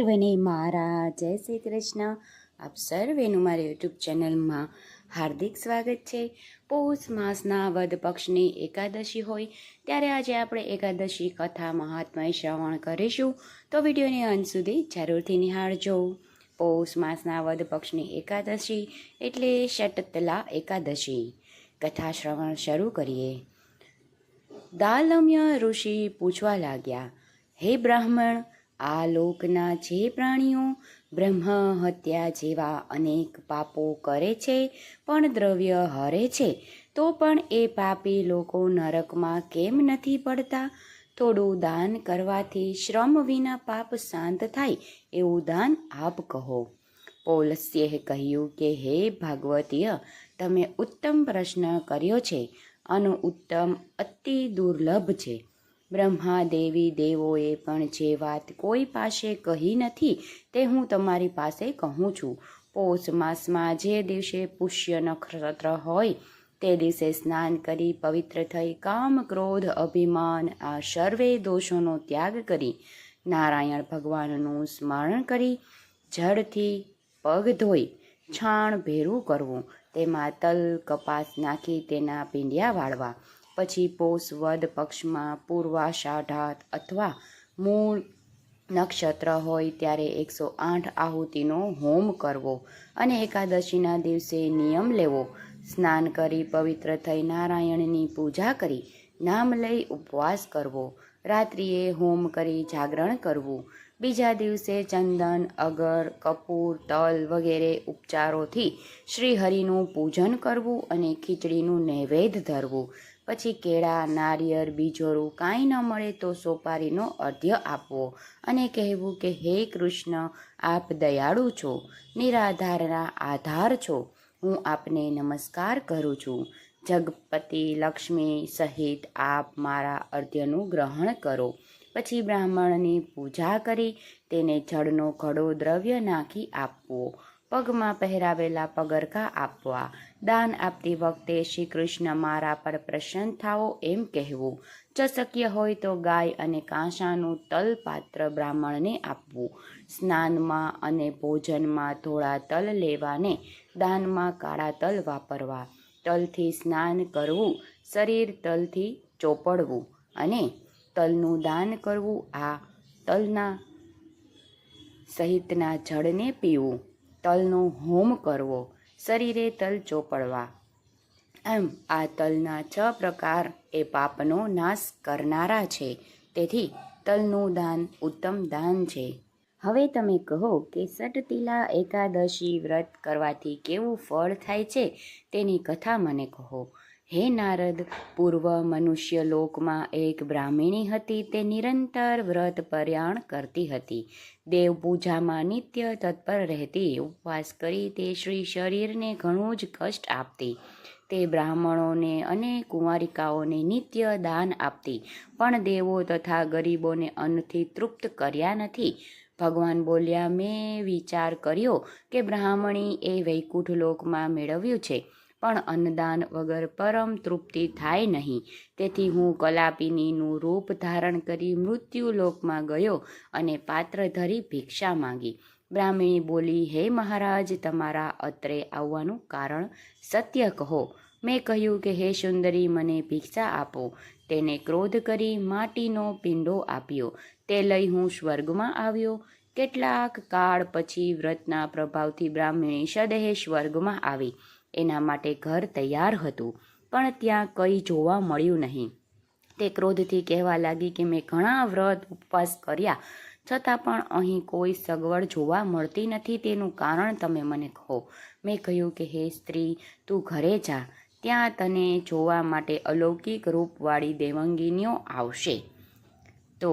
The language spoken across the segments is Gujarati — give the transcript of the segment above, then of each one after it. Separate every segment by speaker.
Speaker 1: સર્વને મારા. જય શ્રી કૃષ્ણ. આપ સર્વેનું મારા યુટ્યુબ ચેનલમાં હાર્દિક સ્વાગત છે. પૌષ માસના વદ પક્ષની એકાદશી હોય, ત્યારે આજે આપણે એકાદશી કથા મહાત્મય શ્રવણ કરીશું. તો વિડીયોને અંત સુધી જરૂરથી નિહાળજો. પૌષ માસના વદ પક્ષની એકાદશી એટલે શટતલા એકાદશી. કથા શ્રવણ શરૂ કરીએ. દાલમ્ય ઋષિ પૂછવા લાગ્યા, હે બ્રાહ્મણ આ લોકના જે પ્રાણીઓ બ્રહ્મ, હત્યા જેવા અનેક પાપો કરે છે, પણ દ્રવ્ય હરે છે, તો પણ એ પાપી લોકો નરકમાં કેમ નથી પડતા? થોડું દાન કરવાથી શ્રમ વિના પાપ શાંત થાય એવું દાન આપ કહો. પોલસ્યે કહ્યું કે, હે ભાગવતીય, તમે ઉત્તમ પ્રશ્ન કર્યો છે. આનો ઉત્તમ અતિ દુર્લભ છે. બ્રહ્મા દેવી દેવોએ પણ જે વાત કોઈ પાસે કહી નથી, તે હું તમારી પાસે કહું છું. પૌષ માસમાં જે દિવસે પુષ્ય નક્ષત્ર હોય, તે દિવસે સ્નાન કરી પવિત્ર થઈ કામ ક્રોધ અભિમાન આ સર્વે દોષોનો ત્યાગ કરી નારાયણ ભગવાનનું સ્મરણ કરી જળથી પગ ધોઈ છાણ ભેરું કરવું, તેમાં તલ કપાસ નાખી તેના પીંડિયા વાળવા. પછી પોષ વદ પક્ષમાં પૂર્વાષાઢાત અથવા મૂળ નક્ષત્ર હોય ત્યારે એકસો આઠ આહુતિનો હોમ કરવો અને એકાદશીના દિવસે નિયમ લેવો. સ્નાન કરી પવિત્ર થઈ નારાયણની પૂજા કરી નામ લઈ ઉપવાસ કરવો. રાત્રિએ હોમ કરી જાગરણ કરવું. બીજા દિવસે ચંદન, અગર, કપૂર, તલ વગેરે ઉપચારોથી શ્રીહરિનું પૂજન કરવું અને ખીચડીનું નૈવેદ્ય ધરવું. પછી કેળા, નારિયેળ, બીજોરું કાંઈ ન મળે તો સોપારીનો અર્ધ્ય આપવો અને કહેવું કે, હે કૃષ્ણ, આપ દયાળુ છો, નિરાધારના આધાર છો, હું આપને નમસ્કાર કરું છું. જગપતિ લક્ષ્મી સહિત આપ મારા અર્ધ્યનું ગ્રહણ કરો. પછી બ્રાહ્મણની પૂજા કરી, તેને જળનો ઘડો દ્રવ્ય નાખી આપવો. પગમાં પહેરાવેલા પગરખા આપવા. દાન આપતી વખતે શ્રી કૃષ્ણ મારા પર પ્રસન્ન થાઓ એમ કહેવું. જો શક્ય હોય તો ગાય અને કાંસાનું તલ પાત્ર બ્રાહ્મણને આપવું. સ્નાનમાં અને ભોજનમાં થોડા તલ લેવાને દાનમાં કાળા તલ વાપરવા. તલથી સ્નાન કરવું, શરીર તલથી ચોપડવું અને તલનું દાન કરવું આ તલના સહિતના જળને પીવું. તલનો હોમ કરવો, શરીરે તલ ચોપડવા. એમ, આ તલના છ પ્રકાર એ પાપનો નાશ કરનારા છે. તેથી, તલનું દાન ઉત્તમ દાન છે. હવે તમે કહો કે સટતિલા એકાદશી વ્રત કરવાથી કેવું ફળ થાય છે? તેની કથા મને કહો. હે નારદ, પૂર્વ મનુષ્ય લોકમાં એક બ્રાહ્મણી હતી. તે નિરંતર વ્રત પર્યાણ કરતી હતી. દેવ પૂજામાં નિત્ય તત્પર રહેતી. ઉપવાસ કરી તે શ્રી શરીરને ઘણું જ કષ્ટ આપતી. તે બ્રાહ્મણોને અને કુંવારિકાઓને નિત્ય દાન આપતી. પણ દેવો તથા ગરીબોને અન્નથી તૃપ્ત કર્યા નથી. ભગવાન બોલ્યા, મેં વિચાર કર્યો કે બ્રાહ્મણી એ વૈકુંઠ લોકમાં મેળવ્યું છે. પણ અન્નદાન વગર પરમ તૃપ્તિ થાય નહીં. તેથી હું કલાપિનીનું રૂપ ધારણ કરી મૃત્યુલોકમાં ગયો અને પાત્ર ધરી ભિક્ષા માંગી. બ્રાહ્મણી બોલી, હે મહારાજ, તમારા અત્રે આવવાનું કારણ સત્ય કહો. મેં કહ્યું કે, હે સુંદરી, મને ભિક્ષા આપો. તેને ક્રોધ કરી માટીનો પિંડો આપ્યો. તે લઈ હું સ્વર્ગમાં આવ્યો. કેટલાક કાળ પછી વ્રતના પ્રભાવથી બ્રાહ્મણી સદેહ સ્વર્ગમાં આવી. એના માટે ઘર તૈયાર હતું, પણ ત્યાં કંઈ જોવા મળ્યું નહીં. તે ક્રોધથી કહેવા લાગી કે મેં ઘણા વ્રત ઉપવાસ કર્યા, છતાં પણ અહીં કોઈ સગવડ જોવા મળતી નથી તેનું કારણ તમે મને કહો. મેં કહ્યું કે, હે સ્ત્રી, તું ઘરે જા, ત્યાં તને જોવા માટે અલૌકિક રૂપવાળી દેવંગીનીઓ આવશે. તો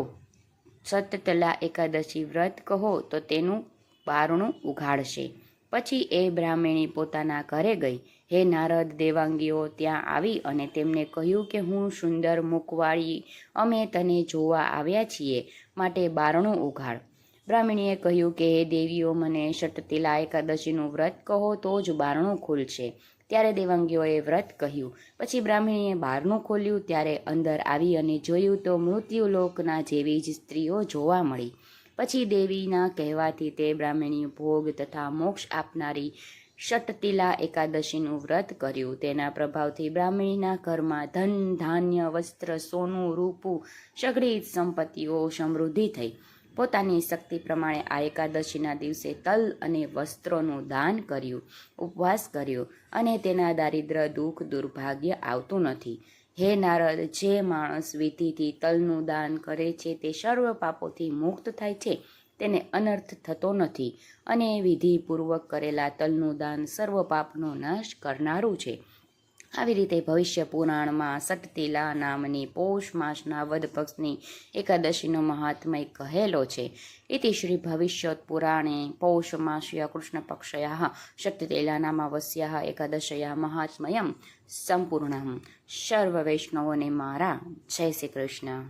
Speaker 1: સતતલા એકાદશી વ્રત કહો તો તેનું બારણું ઉઘાડશે. પછી એ બ્રાહ્મણી પોતાના ઘરે ગઈ. હે નારદ દેવાંગીઓ, ત્યાં આવી અને તેમને કહ્યું કે હું સુંદર મુખવાળી, અમે તને જોવા આવ્યા છીએ, માટે બારણું ઉઘાડ. બ્રાહ્મણીએ કહ્યું કે, હે દેવીઓ, મને શટતિલા એકાદશીનું વ્રત કહો તો જ બારણું ખુલશે. ત્યારે દેવાંગીઓએ વ્રત કહ્યું. પછી બ્રાહ્મણીએ બારણું ખોલ્યું, ત્યારે અંદર આવી અને જોયું તો મૃત્યુલોકના જેવી જ સ્ત્રીઓ જોવા મળી. પછી દેવીના કહેવાથી તે બ્રાહ્મણી ભોગ તથા મોક્ષ આપનારી ષટતિલા એકાદશીનું વ્રત કર્યું. તેના પ્રભાવથી બ્રાહ્મણીના ઘરમાં ધન, ધાન્ય, વસ્ત્ર, સોનું, રૂપું, સઘળી સંપત્તિઓ સમૃદ્ધિ થઈ. પોતાની શક્તિ પ્રમાણે આ એકાદશીના દિવસે તલ અને વસ્ત્રોનું દાન કર્યું, ઉપવાસ કર્યો અને તેના દારિદ્ર, દુઃખ, દુર્ભાગ્ય આવતું નથી. હે નારદ, જે માણસ વિધિથી તલનું દાન કરે છે તે સર્વ પાપોથી મુક્ત થાય છે. તેને અનર્થ થતો નથી અને વિધિપૂર્વક કરેલા તલનું દાન સર્વ પાપનો નાશ કરનારું છે. આવી રીતે ભવિષ્ય પુરાણમાં સટતિલા નામની પોષ માસના વદ પક્ષની એકાદશીનો મહાત્મય કહેલો છે. ઇતિ શ્રી ભવિષ્યોત પુરાણે પૌષ માસ્યા કૃષ્ણ પક્ષયા શક્તિલા નામાવસ્યા, એકાદશયા મહાત્મયમ સંપૂર્ણમ. સર્વ વૈષ્ણવોને મારા જય શ્રી કૃષ્ણ.